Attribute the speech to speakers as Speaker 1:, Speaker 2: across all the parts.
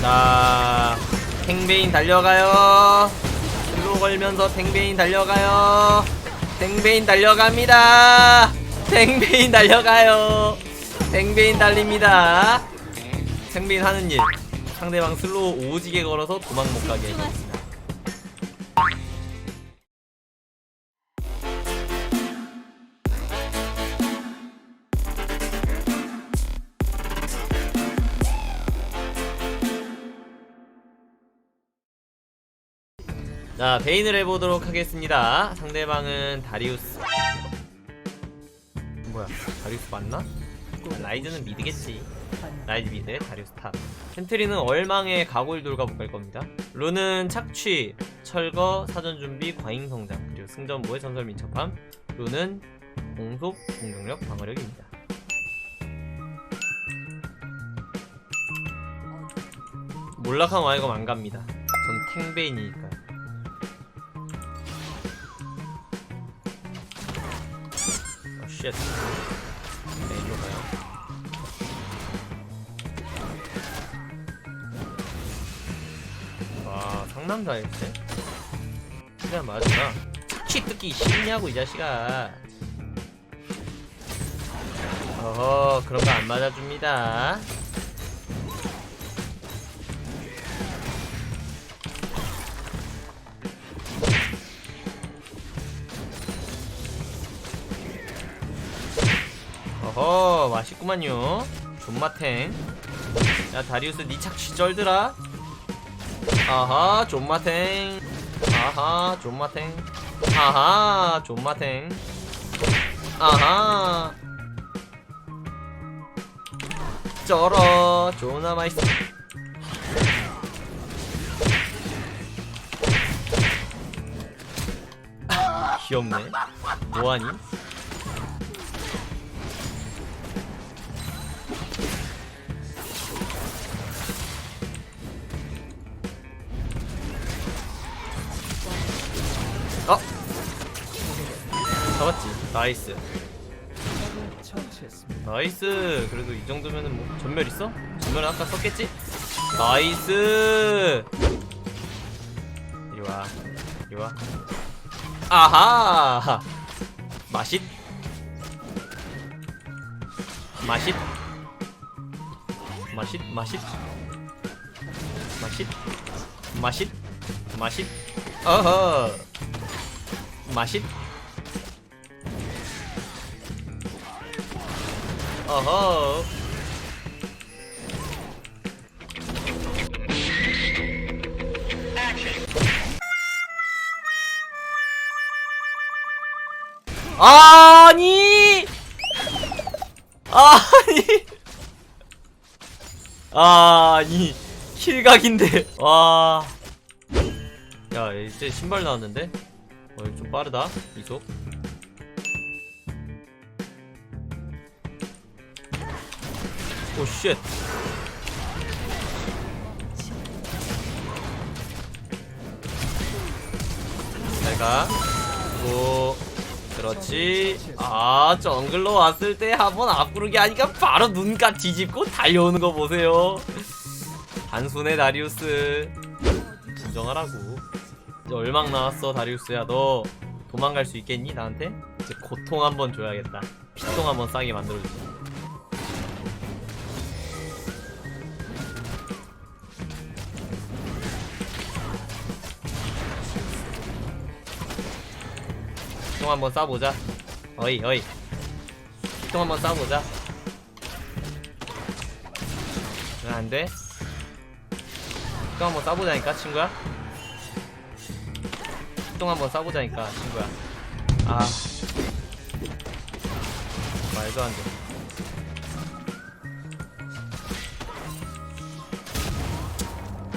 Speaker 1: 자, 탱베인 달려가요. 슬로 걸면서 탱베인 달려가요. 탱베인 달려갑니다. 탱베인 달려가요. 탱베인 달립니다. 탱베인 하는 일. 상대방 슬로우 오지게 걸어서 도망 못 가게 자, 베인을 해보도록 하겠습니다. 상대방은 다리우스. 뭐야, 다리우스 맞나? 라이즈는 미드겠지. 라이즈 미드, 다리우스 탑. 센트리는 얼망의 가골 돌가복 갈 겁니다. 룬은 착취, 철거, 사전 준비, 과잉 성장, 그리고 승전보의 전설 민첩함. 룬은 공속, 공격력, 방어력입니다. 몰락한 와이검 안 갑니다. 전 탱베인이니까요. 쉣. 네, 일로 가요. 와, 상남자일세? 그냥 맞아. 치 뜯기 싫냐고, 이 자식아. 어허, 그런 거 안 맞아줍니다. 맛있구만요. 존맛탱. 야 다리우스 니 착취 쩔더라. 아하 존맛탱. 아하 존맛탱. 아하 존맛탱. 아하. 쩔어 존나 맛있어. 귀엽네. 뭐하니? 잡았지. 나이스. 나이스. 그래도 이 정도면은 뭐 전멸 있어? 전멸은 아까 썼겠지? 나이스. 이리 와. 이리 와. 아하. 맛있. 맛있. 맛있. 맛있. 맛있. 맛있. 맛있. 어허. 맛있. 어허. 아니! 아니! 아니, 킬각인데, 와. 야, 이제 신발 나왔는데? 어, 이거 좀 빠르다, 이속. 오, 쉣. 잘 가. 오, 그렇지. 아, 정글로 왔을 때 한번 앞구르기 하니까 바로 눈가 뒤집고 달려오는 거 보세요. 단순해, 다리우스. 진정하라고. 이제 얼막 나왔어 다리우스야 너 도망갈 수 있겠니 나한테? 이제 고통 한번 줘야겠다 피통 한번 싸게 만들어주자 피통 한번 싸보자. 어이 어이. 피통 한번 싸보자. 왜 안돼? 피통 한번 싸보자니까 친구야? 똥 한번 싸보자니까 친구야. 아. 말도 안돼.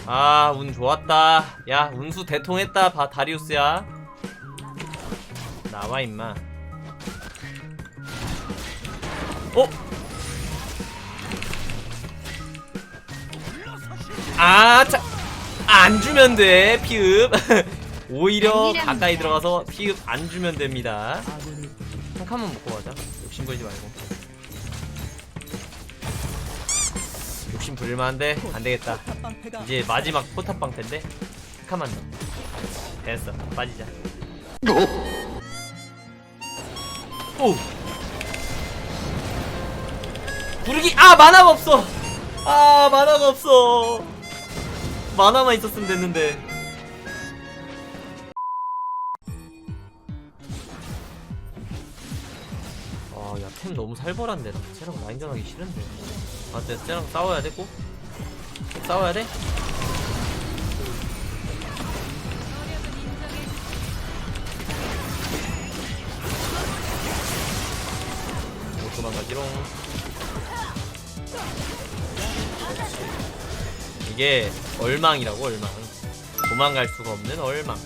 Speaker 1: 아 운 좋았다. 야 운수 대통했다 바 다리우스야 나와 임마 어? 아, 자, 안 주면 돼, 피읍. 오히려 가까이 들어가서 피읍 안 주면 됩니다. 한 칸만 먹고 가자. 욕심 부리지 말고. 팀 부릴만 한데 안 되겠다 이제 마지막 포탑방 텐데 잠깐만 더 됐어 빠지자 오. 부르기. 아 만화가 없어. 아 만화가 없어. 만화만 있었으면 됐는데. 아야 템 너무 살벌한데. 나 쟤랑 라인전 하기 싫은데. 아 쟤랑 싸워야? 꼭 싸워야 돼? 도망가지롱. 이게 얼망이라고 얼망. 도망갈 수가 없는 얼망.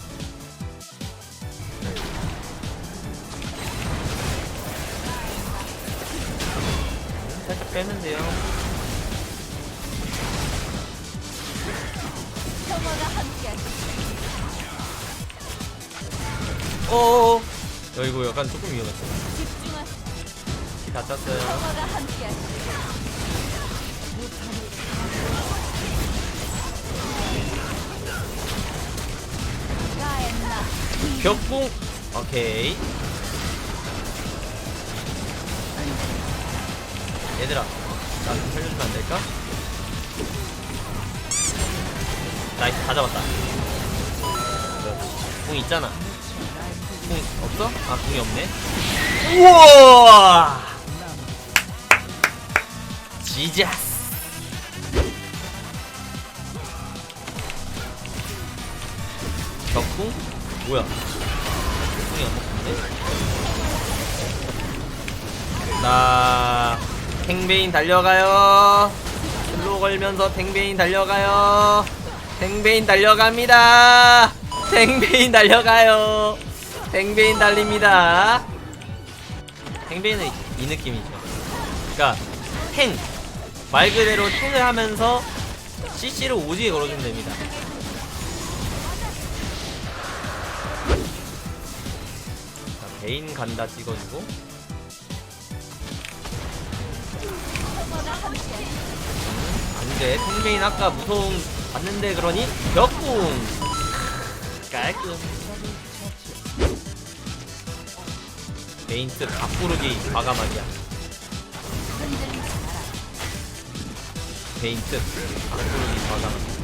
Speaker 1: 살짝 빼면 돼요. 어어어. 야 이거 약간 조금 위험했어 다 짰어요. 벽궁. 오케이. 얘들아 나 좀 살려주면 안 될까? 나이스 다 잡았다. 그렇지. 궁 있잖아. 궁 없어? 아 궁이 없네. 우와 지자스 벽궁? 뭐야? 궁이 안 먹는데? 나 탱베인 달려가요. 슬로 걸면서 탱베인 달려가요. 탱베인 달려갑니다. 탱베인 달려가요. 탱베인 달립니다. 탱베인은 이 느낌이죠. 그니까 탱 말 그대로 탱을 하면서 CC를 오지게 걸어주면 됩니다. 자, 베인 간다 찍어주고. 안돼. 탱베인 아까 무서움 봤는데 그러니 벽궁. 깔끔. 베인트 각부르기 과감하기야 베인트 각부르기 과감하기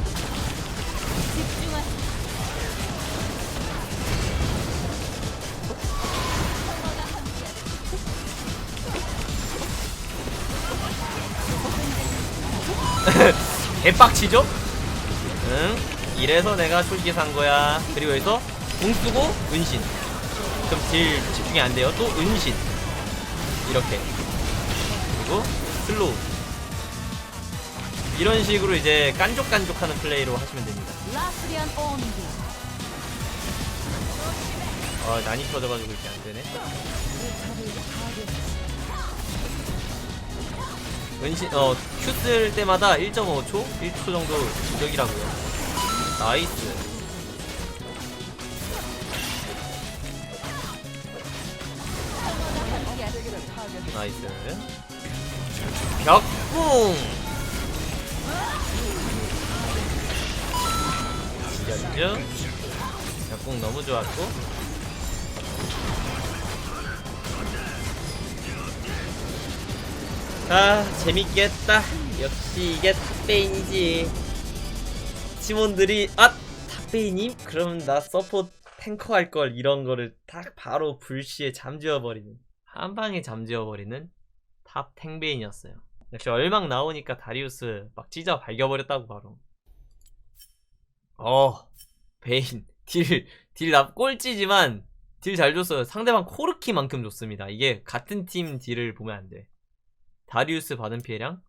Speaker 1: 개빡치죠? 응? 이래서 내가 솔직히 산 거야. 그리고 여기서 궁 쓰고 은신. 그럼 딜 집중이 안 돼요. 또 은신. 이렇게. 그리고 슬로우. 이런 식으로 이제 깐족깐족하는 플레이로 하시면 됩니다. 아, 난이 터져가지고 이렇게 안 되네. 은신, 어, 큐쓸 때마다 1.5초? 1초 정도 공격이라고요. 나이스. 나이스. 벽궁! 이겼죠? 벽궁 너무 좋았고. 아 재밌겠다 역시 이게 탑베인이지 팀원들이 아 탑베인님? 그럼 나 서포 탱커 할걸 이런 거를 딱 바로 불시에 잠재워버리는 한방에 잠재워버리는 탑 탱베인이었어요 역시 얼막 나오니까 다리우스 막 찢어 발겨버렸다고 바로 어 베인 딜딜나 꼴찌지만 딜 잘 줬어요. 상대방 코르키만큼 줬습니다. 이게 같은 팀 딜을 보면 안돼. 다리우스 받은 피해량?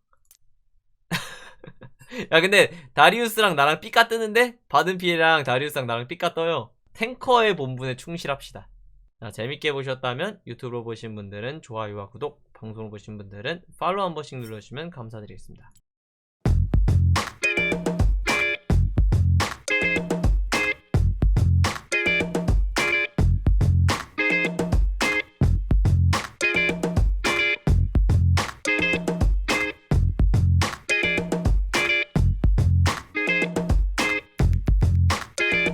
Speaker 1: 야 근데 다리우스랑 나랑 삐까 뜨는데? 받은 피해량 다리우스랑 나랑 삐까 떠요. 탱커의 본분에 충실합시다. 자, 재밌게 보셨다면 유튜브로 보신 분들은 좋아요와 구독 방송을 보신 분들은 팔로우 한 번씩 눌러주시면 감사드리겠습니다